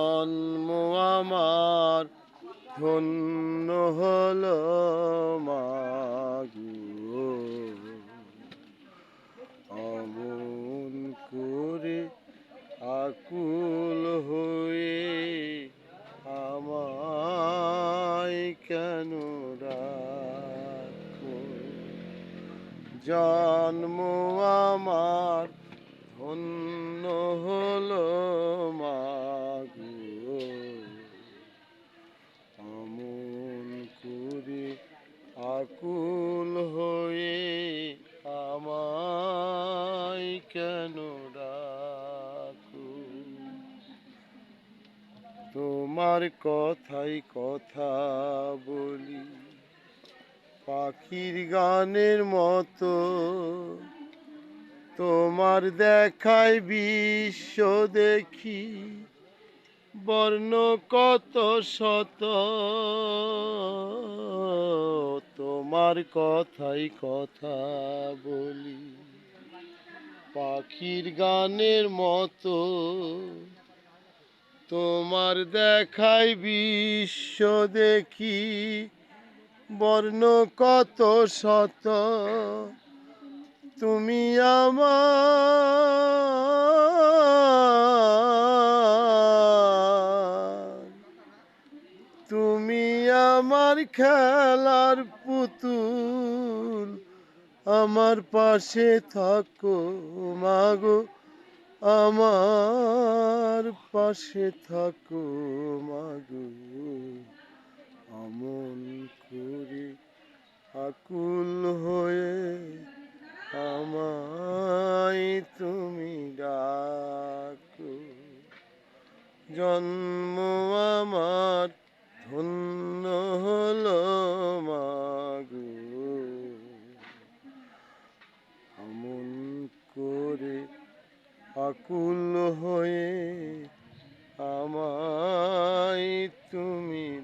জন্ম আমার ধন্য হলো মাগো অমন করে আকুল হয়ে আমায় কেন জন্ম আমার ধন্য আকুল হয়ে আমায় কেন তোমার কথাই কথা বলি, পাখির গানের মতো। তোমার দেখায় বিশ্ব দেখি বর্ণ কত শত? তোমার কথাই কথা বলি। পাখির গানের মতো তোমার দেখায় বিশ্ব দেখি। বর্ণ কত শত? তুমি আমার আমার খেলার পুতুল, আমার পাশে থাকো মাগো, আমার পাশে থাকো মাগো। অমন করে আকুল হয়ে আমায় তুমি ডাকো। জন্ম আমার ধন্য হলো মাগো। আমন করে আকুল হয়ে আমায় তুমি